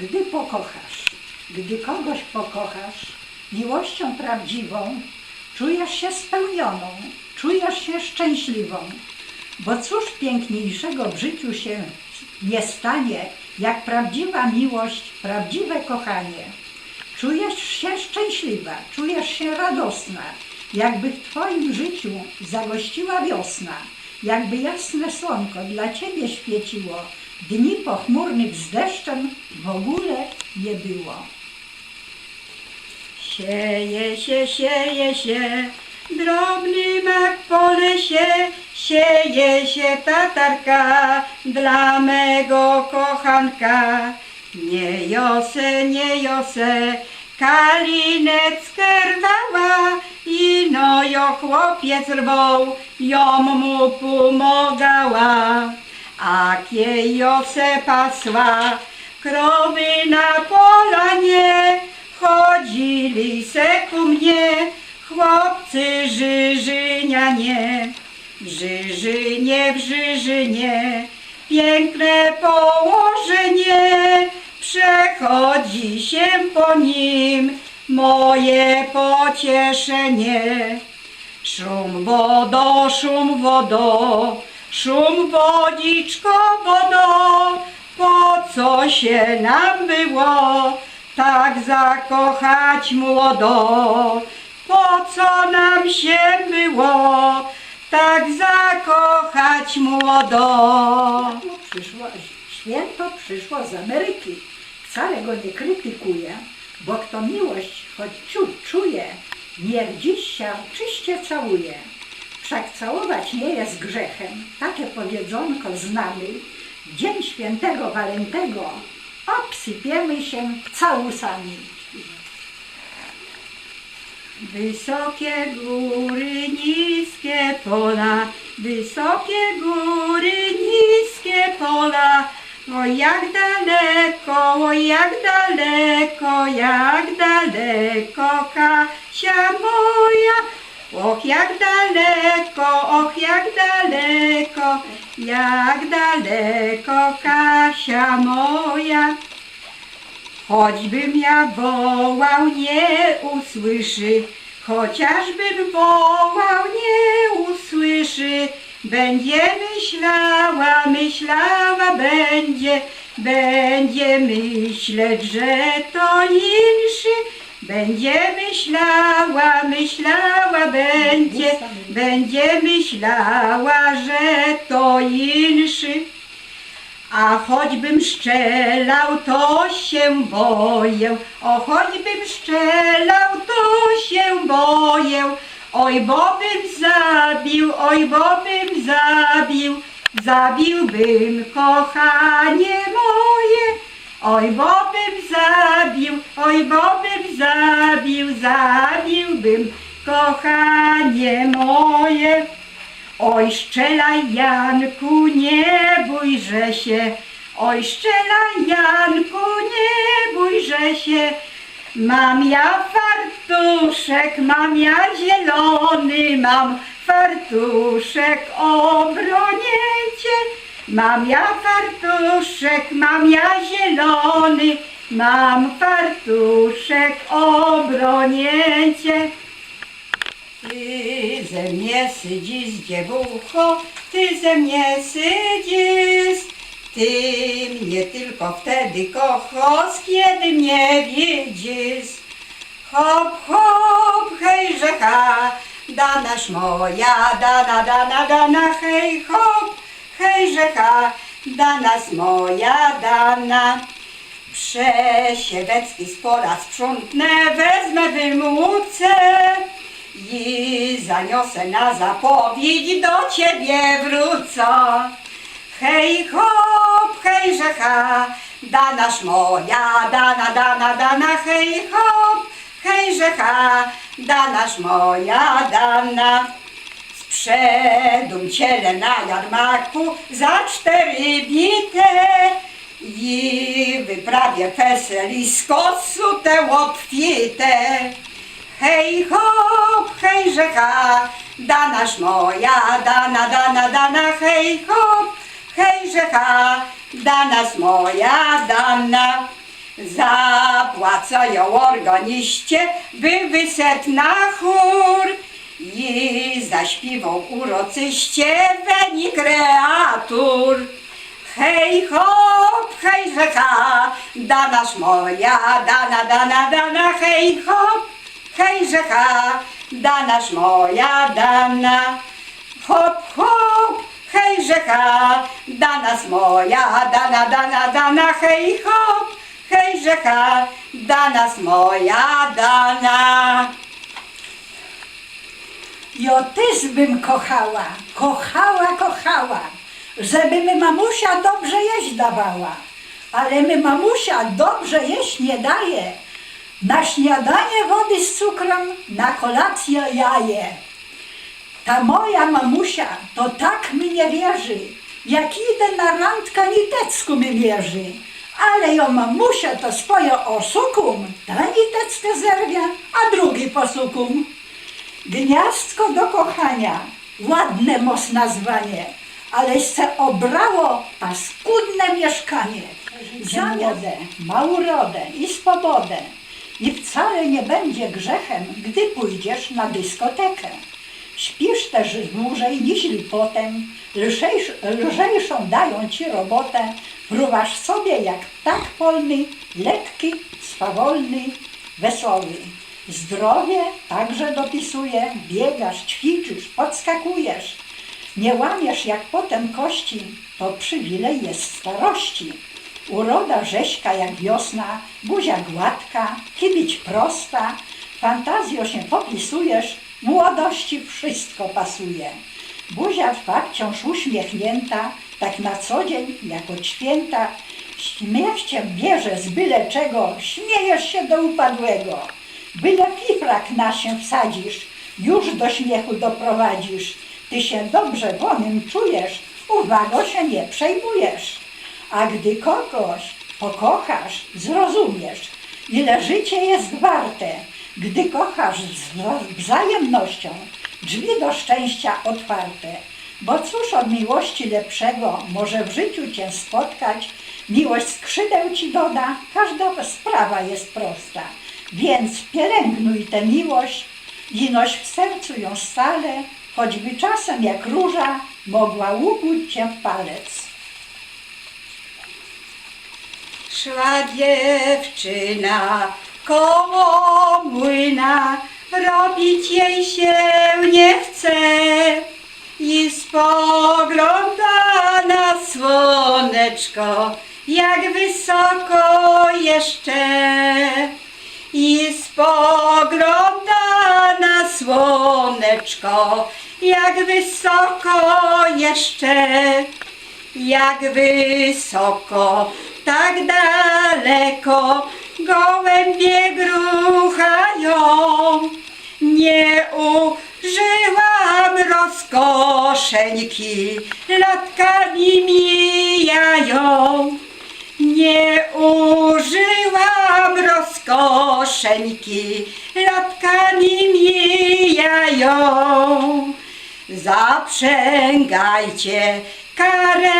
Gdy pokochasz, gdy kogoś pokochasz miłością prawdziwą, czujesz się spełnioną, czujesz się szczęśliwą. Bo cóż piękniejszego w życiu się nie stanie, jak prawdziwa miłość, prawdziwe kochanie. Czujesz się szczęśliwa, czujesz się radosna, jakby w Twoim życiu zagościła wiosna, jakby jasne słonko dla Ciebie świeciło, dni pochmurnych z deszczem w ogóle nie było. Sieje się, sieje się, drobny mak po lesie, sieje się tatarka dla mego kochanka. Nie jose, nie jose, kalineckę rwała, i no jo chłopiec rwał, ją mu pomagała. A kie jose pasła, krowy na polanie, chodzili se ku mnie, chłopcy żyżynianie. W Żyżynie, w Żyżynie, piękne położenie, przechodzi się po nim moje pocieszenie. Szum wodo, szum wodo, szum wodiczko wodo, po co się nam było tak zakochać młodo? Po co nam się było tak zakochać młodo? Przyszło, święto przyszło z Ameryki. Wcale go nie krytykuję, bo kto miłość choć czuje, niech dziś się czyście całuje. Wszak całować nie jest grzechem, takie powiedzonko znamy. Dzień świętego Walentego obsypiemy się całusami. Wysokie góry, niskie pola, wysokie góry, niskie pola. O jak daleko, o jak daleko, jak daleko Kasia moja. Och jak daleko, och jak daleko, jak daleko Kasia moja. Choćbym ja wołał, nie usłyszy, chociażbym wołał, nie usłyszy. Będzie myślała, myślała będzie, będzie myśleć, że to inszy. Będzie choćbym szczelał, to się boję. O, choćbym szczelał, to się boję. Oj, bo bym zabił, oj, bo bym zabił, zabiłbym kochanie moje. Oj, bo bym zabił, oj, bo bym zabił, zabiłbym kochanie moje. Oj, szczelaj Janku, nie bójże się. Oj, szczelaj Janku, nie bójże się. Mam ja fartuszek, mam ja zielony, mam fartuszek obronięcie. Mam ja fartuszek, mam ja zielony, mam fartuszek obronięcie. Ty ze mnie sydzisz, dziewucho, ty ze mnie sydzisz. Ty mnie tylko wtedy kochasz, kiedy mnie widzisz. Hop, hop, hej, rzecha, danaś moja, dana, dana, dana, hej, hop, hej, rzecha, danas moja, dana. Przesiewecki z pola sprzątnę, wezmę wymłucę i zaniosę na zapowiedź, do ciebie wrócę. Hej hop, hej rzecha, danaś moja, dana, dana, dana, hej hop, hej rzecha, danaś moja, dana. Sprzedum ciele na jarmarku za cztery bite i wyprawię weselisko sute obfite. Hej hop, hej rzecha, danaś moja, dana, dana, dana, hej hop, hej rzecha, danas moja, dana. Zapłacają organiście, by wyszedł na chór i zaśpiwał uroczyście wenik kreatur. Hej hop, hej rzeka, danaż moja, dana, dana, dana, hej hop, hej rzeka, danaż moja, dana. Hop, hop, hej rzeka, dana moja, dana, dana, dana, hej hop, hej rzeka, dana moja, dana. O tyz bym kochała, kochała, kochała, żeby mi mamusia dobrze jeść dawała. Ale mi mamusia dobrze jeść nie daje. Na śniadanie wody z cukrem, na kolację jaje. Ta moja mamusia to tak mi nie wierzy. Jak idę na randkę, nitecku mi mierzy. Ale ją mamusia to swoje osukum, ta niteckę zerwie, a drugi posukum. Gniazdko do kochania, ładne mos nazwanie, ale se obrało paskudne mieszkanie. Ma urodę i swobodę i wcale nie będzie grzechem, gdy pójdziesz na dyskotekę. Śpisz też dłużej niż potem, lżejsz, lżejszą dają ci robotę, fruwasz sobie jak ptak polny, lekki, swawolny, wesoły. Zdrowie także dopisuje, biegasz, ćwiczysz, podskakujesz. Nie łamiesz jak potem kości, to przywilej jest starości. Uroda rzeźka jak wiosna, buzia gładka, kibić prosta, fantazjo się popisujesz, młodości wszystko pasuje. Buzia twa wciąż uśmiechnięta, tak na co dzień, jak od święta, śmiech cię bierze z byle czego, śmiejesz się do upadłego. Byle pifrak się wsadzisz, już do śmiechu doprowadzisz. Ty się dobrze wonym czujesz, uwago się nie przejmujesz. A gdy kogoś pokochasz, zrozumiesz, ile życie jest warte, gdy kochasz z wza- wzajemnością, drzwi do szczęścia otwarte. Bo cóż od miłości lepszego może w życiu cię spotkać? Miłość skrzydeł ci doda, każda sprawa jest prosta. Więc pielęgnuj tę miłość i noś w sercu ją stale, choćby czasem jak róża mogła łupić cię w palec. Szła dziewczyna koło młyna, robić jej się nie chce i spogląda na słoneczko, jak wysoko jeszcze. I spogląda na słoneczko, jak wysoko jeszcze. Jak wysoko, tak daleko gołębie gruchają. Nie użyłam rozkoszeńki, latkami mijają. Nie użyłam rozkoszeńki, latkami mijają. Zaprzęgajcie karę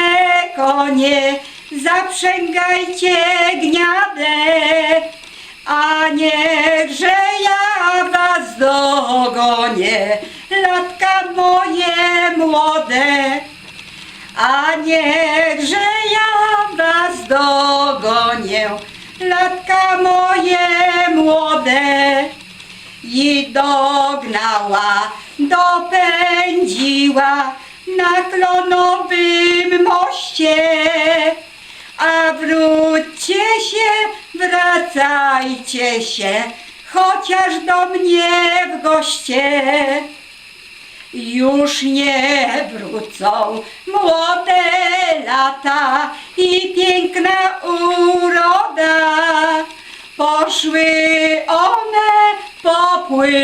konie, zaprzęgajcie gniadę, a niechże ja was dogonię, latka moje młode. A niechże ja was dogonię, latka moje młode. I dognała, dopędziła na klonowym moście. A wróćcie się, wracajcie się, chociaż do mnie w goście. Już nie wrócą młode lata i piękna uroda. Poszły one, popłynęły,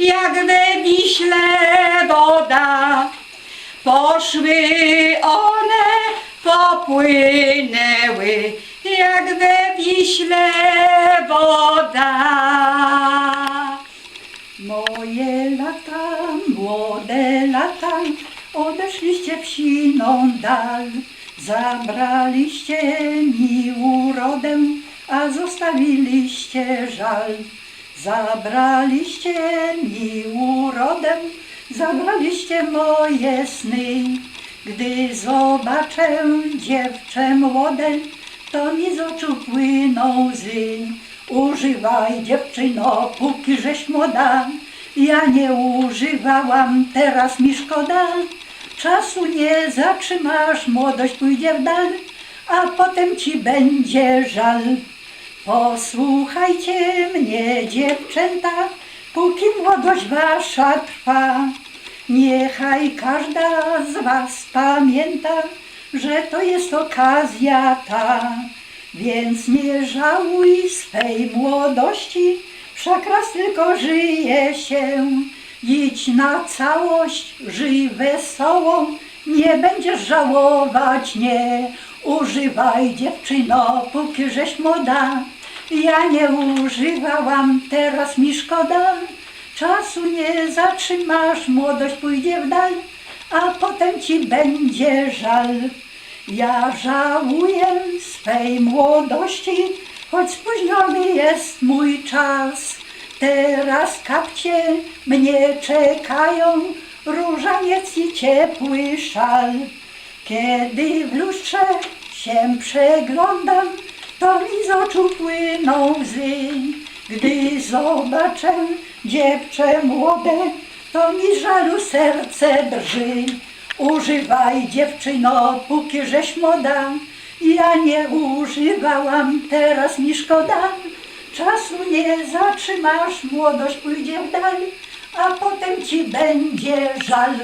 jak we Wiśle woda. Poszły one, popłynęły, jak we Wiśle woda. Moje lata, młode lata, odeszliście w siną dal. Zabraliście mi urodę, a zostawiliście żal. Zabraliście mi urodę, zabraliście moje sny. Gdy zobaczę dziewczę młode, to mi z oczu płyną łzy. Używaj dziewczyno, póki żeś młoda, ja nie używałam, teraz mi szkoda. Czasu nie zatrzymasz, młodość pójdzie w dal, a potem ci będzie żal. Posłuchajcie mnie, dziewczęta, póki młodość wasza trwa. Niechaj każda z was pamięta, że to jest okazja ta. Więc nie żałuj swej młodości, wszak raz tylko żyje się. Idź na całość, żyj wesoło, nie będziesz żałować, nie. Używaj dziewczyno, póki żeś młoda. Ja nie używałam, teraz mi szkoda. Czasu nie zatrzymasz, młodość pójdzie w dal, a potem ci będzie żal. Ja żałuję swej młodości, choć spóźniony jest mój czas. Teraz kapcie mnie czekają, różaniec i ciepły szal. Kiedy w lustrze się przeglądam, to mi z oczu płyną łzy. Gdy zobaczę dziewczę młode, to mi żalu serce drży. Używaj dziewczyno, póki żeś młoda, ja nie używałam, teraz mi szkoda. Czasu nie zatrzymasz, młodość pójdzie w dal, a potem ci będzie żal.